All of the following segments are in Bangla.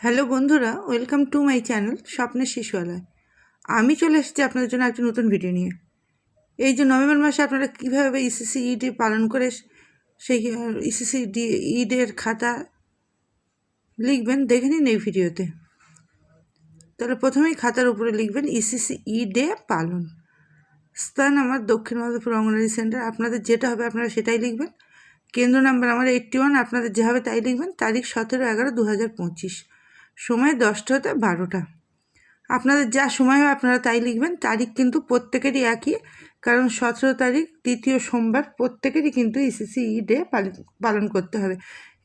হ্যালো বন্ধুরা, ওয়েলকাম টু মাই চ্যানেল স্বপ্নের শিশুয়ালয়। আমি চলে এসেছি আপনাদের জন্য একটা নতুন ভিডিও নিয়ে। এই যে নভেম্বর মাসে আপনারা কীভাবে ইসিসি ইডে পালন করে সেই ইসিসি ডি ইডের খাতা লিখবেন, দেখে নিন এই ভিডিওতে। তাহলে প্রথমেই খাতার উপরে লিখবেন ইসিসি ই ডে পালন। স্থান আমার দক্ষিণ মাধবপুর অঙ্গনারী সেন্টার। আপনাদের যেটা হবে আপনারা সেটাই লিখবেন। কেন্দ্র নাম্বার আমার এইটটি ওয়ান আপনাদের যে হবে তাই লিখবেন। তারিখ সতেরো এগারো দু হাজার পঁচিশ। সময় দশটা হতে বারোটা। আপনাদের যা সময় হয় আপনারা তাই লিখবেন। তারিখ কিন্তু প্রত্যেকেরই একই, কারণ সতেরো তারিখ দ্বিতীয় সোমবার প্রত্যেকেরই কিন্তু ইসিসি ই ডে পালন করতে হবে।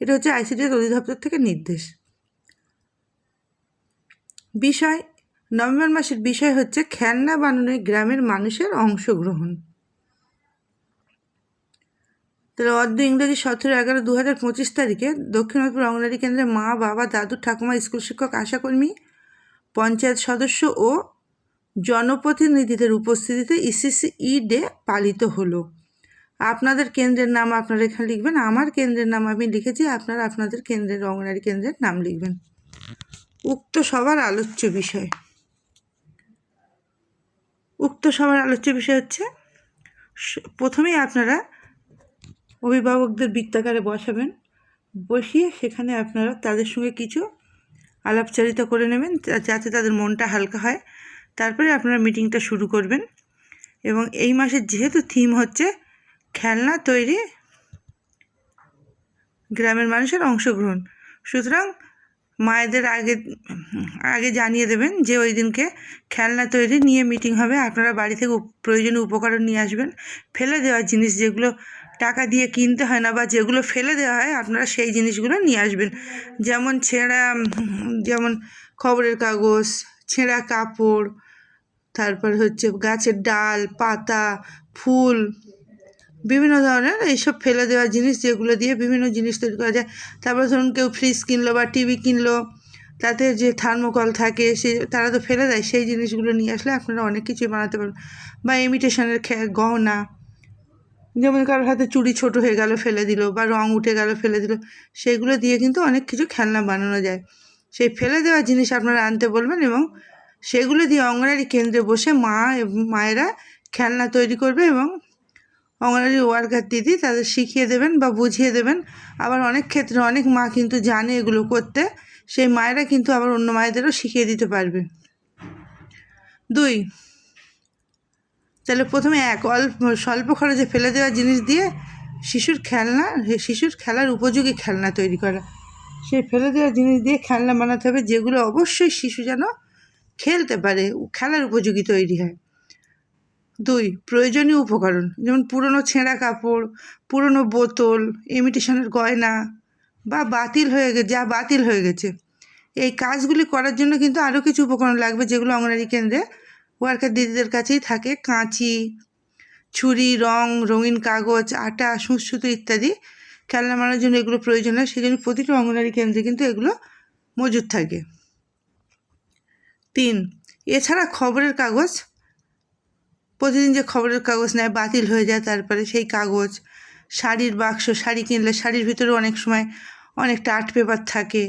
এটা হচ্ছে আইসিডি অধিদপ্তর থেকে নির্দেশ। বিষয়, নভেম্বর মাসের বিষয় হচ্ছে খেলনা বানানোয় গ্রামের মানুষের অংশগ্রহণ। তাহলে অর্ধ ইংরেজি সতেরো এগারো দু হাজার পঁচিশ তারিখে দক্ষিণাজপুর অঙ্গনারী কেন্দ্রে মা, বাবা, দাদু, ঠাকুমা, স্কুল শিক্ষক, আশাকর্মী, পঞ্চায়েত সদস্য ও জনপ্রতিনিধিদের উপস্থিতিতে ইসিসি ই ডে পালিত হলো। আপনাদের কেন্দ্রের নাম আপনারা এখানে লিখবেন, আমার কেন্দ্রের নাম আমি লিখেছি, আপনারা আপনাদের কেন্দ্রের অঙ্গনারী কেন্দ্রের নাম লিখবেন। উক্ত সবার আলোচ্য বিষয়। উক্ত সবার আলোচ্য বিষয় হচ্ছে প্রথমেই আপনারা অভিভাবকদের বৃত্তাকারে বসাবেন। বসিয়ে সেখানে আপনারা তাদের সঙ্গে কিছু আলাপচারিতা করে নেবেন যাতে তাদের মনটা হালকা হয়। তারপরে আপনারা মিটিংটা শুরু করবেন। এবং এই মাসের যেহেতু থিম হচ্ছে খেলনা তৈরি গ্রামের মানুষের অংশগ্রহণ। সুতরাং মায়েদের আগে আগে জানিয়ে দেবেন যে ওই দিনকে খেলনা তৈরি নিয়ে মিটিং হবে। আপনারা বাড়ি থেকে প্রয়োজনীয় উপকরণ নিয়ে আসবেন। ফেলে দেওয়া জিনিস যেগুলো টাকা দিয়ে কিনতে হয় না বা যেগুলো ফেলে দেওয়া হয়, আপনারা সেই জিনিসগুলো নিয়ে আসবেন। যেমন ছেঁড়া, যেমন খবরের কাগজ, ছেঁড়া কাপড়, তারপর হচ্ছে গাছের ডাল, পাতা, ফুল, বিভিন্ন ধরনের এইসব ফেলে দেওয়া জিনিস যেগুলো দিয়ে বিভিন্ন জিনিস তৈরি করা যায়। তারপর ধরুন কেউ ফ্রিজ কিনলো বা টিভি কিনলো, তাতে যে থার্মোকল থাকে সে, তারা তো ফেলে দেয়, সেই জিনিসগুলো নিয়ে আসলে আপনারা অনেক কিছুই বানাতে পারবেন। বা ইমিটেশনের গহনা যেমন কারোর হাতে চুড়ি ছোট হয়ে গেল, ফেলে দিল বা রং উঠে গেল, ফেলে দিল, সেগুলো দিয়ে কিন্তু অনেক কিছু খেলনা বানানো যায়। সেই ফেলে দেওয়া জিনিস আপনারা আনতে বলবেন এবং সেগুলো দিয়ে অঙ্গনারী কেন্দ্রে বসে মা মায়েরা খেলনা তৈরি করবে এবং অঙ্গনারী ওয়ার্কার দিদি তাদের শিখিয়ে দেবেন বা বুঝিয়ে দেবেন। আবার অনেক ক্ষেত্রে অনেক মা কিন্তু জানে এগুলো করতে, সেই মায়েরা কিন্তু আবার অন্য মায়েদেরও শিখিয়ে দিতে পারবে। দুই তাহলে প্রথমে এক অল্প স্বল্প খরচে ফেলে দেওয়া জিনিস দিয়ে শিশুর খেলনা শিশুর খেলার উপযোগী খেলনা তৈরি করা। সেই ফেলে দেওয়া জিনিস দিয়ে খেলনা বানাতে হবে যেগুলো অবশ্যই শিশু যেন খেলতে পারে খেলার উপযোগী তৈরি হয়। দুই, প্রয়োজনীয় উপকরণ, যেমন পুরনো ছেঁড়া কাপড়, পুরনো বোতল, ইমিটেশনের গয়না বা বাতিল হয়ে গে, যা বাতিল হয়ে গেছে। এই কাজগুলি করার জন্য কিন্তু আরও কিছু উপকরণ লাগবে যেগুলো অঙ্গনারী কেন্দ্রে ওয়ার্কার দিদিদের কাছেই থাকে কাঁচি, ছুরি, রং, রঙিন কাগজ, আটা সুঁচসুতো ইত্যাদি। খেলনা বানানোর জন্য এগুলো প্রয়োজন হয় সেই জন্য প্রতিটি অঙ্গনারী কেন্দ্রে কিন্তু এগুলো মজুদ থাকে। তিন, এছাড়া খবরের কাগজ। প্রতিদিন যে খবরের কাগজ নেয়, বাতিল হয়ে যায় তারপরে সেই কাগজ। শাড়ির বাক্স, শাড়ি কিনলে শাড়ির ভিতরে অনেক সময় অনেকটা আর্ট পেপার থাকে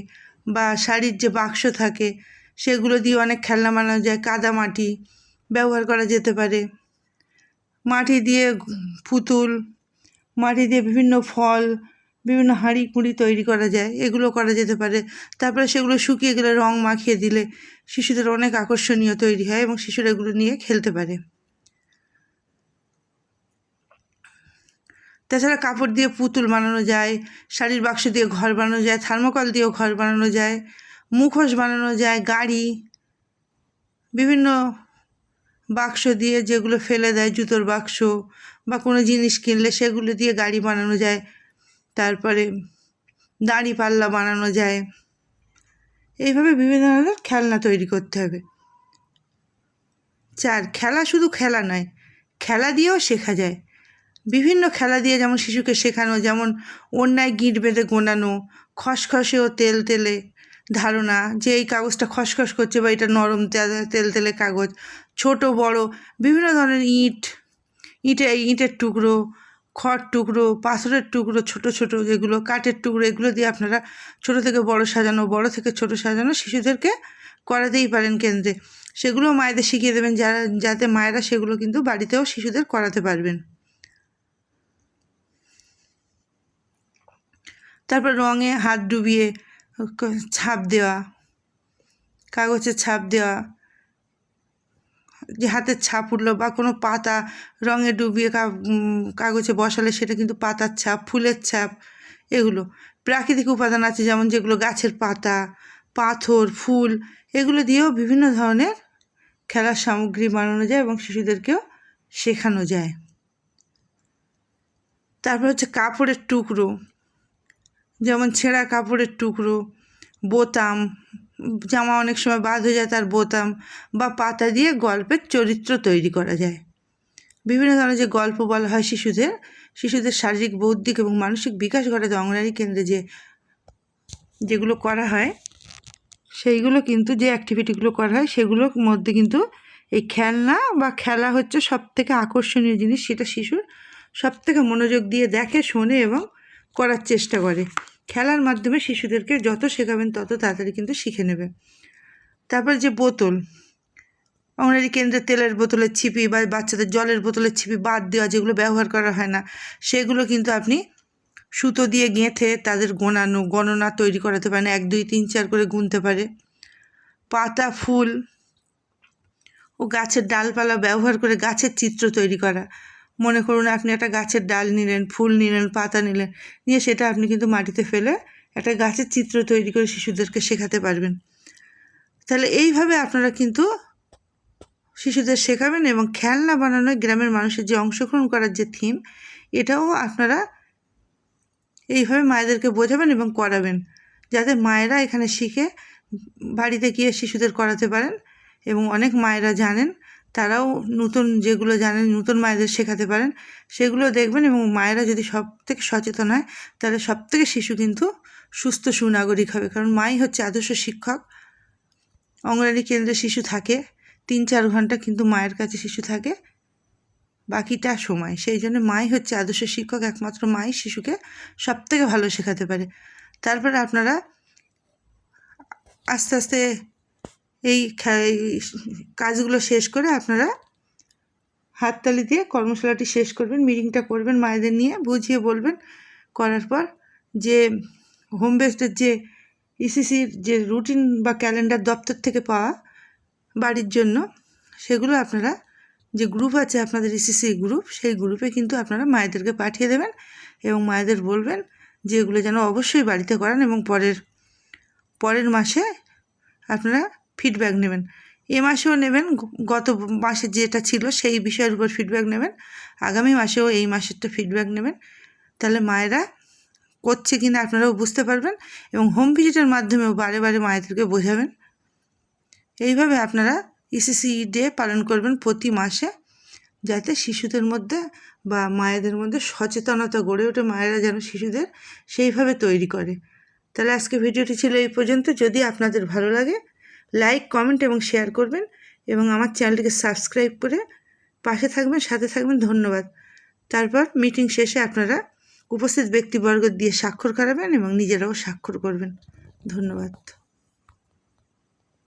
বা শাড়ির যে বাক্স থাকে, সেগুলো দিয়ে অনেক খেলনা বানানো যায় কাদা মাটি ব্যবহার করা যেতে পারে। মাটি দিয়ে পুতুল, মাটি দিয়ে বিভিন্ন ফল, বিভিন্ন হাঁড়ি কুঁড়ি তৈরি করা যায়, এগুলো করা যেতে পারে। তারপরে সেগুলো শুকিয়ে গেলে রং মাখিয়ে দিলে শিশুদের অনেক আকর্ষণীয় তৈরি হয় এবং শিশুরা এগুলো নিয়ে খেলতে পারে। তাছাড়া কাপড় দিয়ে পুতুল বানানো যায়, শাড়ির বাক্স দিয়ে ঘর বানানো যায়, থার্মোকল দিয়েও ঘর বানানো যায়, মুখোশ বানানো যায়, গাড়ি, বিভিন্ন বাক্স দিয়ে যেগুলো ফেলে দেয়, জুতোর বাক্স বা কোনো জিনিস কিনলে সেগুলো দিয়ে গাড়ি বানানো যায়। তারপরে দাড়ি পাল্লা বানানো যায়। এইভাবে বিভিন্ন ধরনের খেলনা তৈরি করতে হবে। চার, খেলা শুধু খেলা নয়, খেলা দিয়েও শেখা যায়। বিভিন্ন খেলা দিয়ে যেমন শিশুকে শেখানো, যেমন অন্যায় গিঁট বেঁধে গোনানো খসখসে ও তেল তেলে ধারণা, যে এই কাগজটা খসখস করছে বা এটা নরম তেল তেলে কাগজ ছোট, বড়, বিভিন্ন ধরনের ইট, ইটে, ইটের টুকরো, খড় টুকরো, পাথরের টুকরো, ছোট ছোট যেগুলো কাঠের টুকরো, এগুলো দিয়ে আপনারা ছোট থেকে বড় সাজানো, বড় থেকে ছোট সাজানো শিশুদেরকে করাতেই পারেন কেন্দ্রে। সেগুলো মায়েদের শিখিয়ে দেবেন, যারা, যাতে মায়েরা সেগুলো কিন্তু বাড়িতেও শিশুদের করাতে পারবেন। তারপর রঙে হাত ডুবিয়ে ছাপ দেওয়া কাগজের ছাপ দেওয়া যে হাতের ছাপ উঠল বা কোনো পাতা রঙে ডুবিয়ে কাগজে বসালে সেটা কিন্তু পাতার ছাপ, ফুলের ছাপ, এগুলো। প্রাকৃতিক উপাদান আছে যেমন যেগুলো গাছের পাতা, পাথর, ফুল, এগুলো দিয়েও বিভিন্ন ধরনের খেলার সামগ্রী বানানো যায় এবং শিশুদেরকেও শেখানো যায়। তারপর হচ্ছে কাপড়ের টুকরো, যেমন ছেঁড়া কাপড়ের টুকরো, বোতাম জামা অনেক সময় বাদ হয়ে যায়, তার বোতাম বা পাতা দিয়ে গল্পের চরিত্র তৈরি করা যায়। বিভিন্ন ধরনের যে গল্প বলা হয় শিশুদের শিশুদের শারীরিক, বৌদ্ধিক এবং মানসিক বিকাশ ঘটাতে অঙ্গনারী কেন্দ্রে যে, যেগুলো করা হয়, সেইগুলো কিন্তু যে অ্যাক্টিভিটিগুলো করা হয়, সেগুলোর মধ্যে কিন্তু এই খেলনা বা খেলা হচ্ছে সব থেকে আকর্ষণীয় জিনিস, সেটা শিশুর সব থেকে মনোযোগ দিয়ে দেখে, শোনে এবং করার চেষ্টা করে। খেলার মাধ্যমে শিশুদেরকে যত শেখাবেন তত তাড়াতাড়ি কিন্তু শিখে নেবে। তারপর যে বোতল অঙ্গনারী কেন্দ্রে তেলের বোতলের ছিপি বা বাচ্চাদের জলের বোতলের ছিপি বাদ দেওয়া যেগুলো ব্যবহার করা হয় না, সেগুলো কিন্তু আপনি সুতো দিয়ে গেঁথে তাদের গোনানো, গণনা তৈরি করাতে পারেন। এক, দুই, তিন, চার করে গুনতে পারে। পাতা, ফুল ও গাছের ডালপালা ব্যবহার করে গাছের চিত্র তৈরি করা। মনে করুন আপনি একটা গাছের ডাল নিলেন, ফুল নিলেন, পাতা নিলেন, নিয়ে সেটা আপনি কিন্তু মাটিতে ফেলে একটা গাছের চিত্র তৈরি করে শিশুদেরকে শেখাতে পারবেন। তাহলে এইভাবে আপনারা কিন্তু শিশুদের শেখাবেন এবং খেলনা বানানোয় গ্রামের মানুষের যে অংশগ্রহণ করার যে থিম এটাও আপনারা এইভাবে মায়েদেরকে বোঝাবেন এবং করাবেন, যাতে মায়েরা এখানে শিখে বাড়িতে গিয়ে শিশুদের করাতে পারেন এবং অনেক মায়েরা জানেন তারাও নতুন যেগুলো জানেন, নতুন মায়েদের শেখাতে পারেন, সেগুলো দেখবেন এবং মায়েরা যদি সব থেকে সচেতন হয়, তাহলে সব থেকে শিশু কিন্তু সুস্থ, সুনাগরিক হবে। কারণ মাই হচ্ছে আদর্শ শিক্ষক অঙ্গনারী কেন্দ্রে শিশু থাকে তিন চার ঘণ্টা কিন্তু মায়ের কাছে শিশু থাকে, বাকিটা সময়। সেই জন্য মাই হচ্ছে আদর্শ শিক্ষক, একমাত্র মাই শিশুকে সব থেকে ভালো শেখাতে পারে। তারপরে আপনারা আস্তে আস্তে এই কাজগুলো শেষ করে আপনারা হাততালি দিয়ে কর্মশালাটি শেষ করবেন মিটিংটা করবেন, মায়েদের নিয়ে বুঝিয়ে বলবেন। করার পর যে হোম বেসডের যে ইসিসির যে রুটিন বা ক্যালেন্ডার দপ্তর থেকে পাওয়া বাড়ির জন্য সেগুলো আপনারা যে গ্রুপ আছে আপনাদের ইসিসি গ্রুপ সেই গ্রুপে কিন্তু আপনারা মায়েদেরকে পাঠিয়ে দেবেন এবং মায়েদের বলবেন যে এগুলো যেন অবশ্যই বাড়িতে করান এবং পরের পরের মাসে আপনারা ফিডব্যাক নেবেন। এ মাসেও নেবেন গত মাসে যেটা ছিল সেই বিষয়ের উপর ফিডব্যাক নেবেন। আগামী মাসেও এই মাসেরটা ফিডব্যাক নেবেন। তাহলে মায়েরা করছে কিনা আপনারাও বুঝতে পারবেন এবং হোম ভিজিটের মাধ্যমেও বারে বারে মায়েদেরকে বোঝাবেন। এইভাবে আপনারা ইসিসি ডে পালন করবেন প্রতি মাসে যাতে শিশুদের মধ্যে বা মায়েদের মধ্যে সচেতনতা গড়ে ওঠে, মায়েরা যেন শিশুদের সেইভাবে তৈরি করে। তাহলে আজকে ভিডিওটি ছিল এই পর্যন্ত। যদি আপনাদের ভালো লাগে লাইক কমেন্ট এবং শেয়ার করবেন এবং আমার চ্যানেলটিকে সাবস্ক্রাইব করে পাশে থাকবেন, সাথে থাকবেন। ধন্যবাদ। তারপর মিটিং শেষে আপনারা উপস্থিত ব্যক্তিবর্গ দিয়ে স্বাক্ষর করাবেন এবং নিজেরাও স্বাক্ষর করবেন। ধন্যবাদ।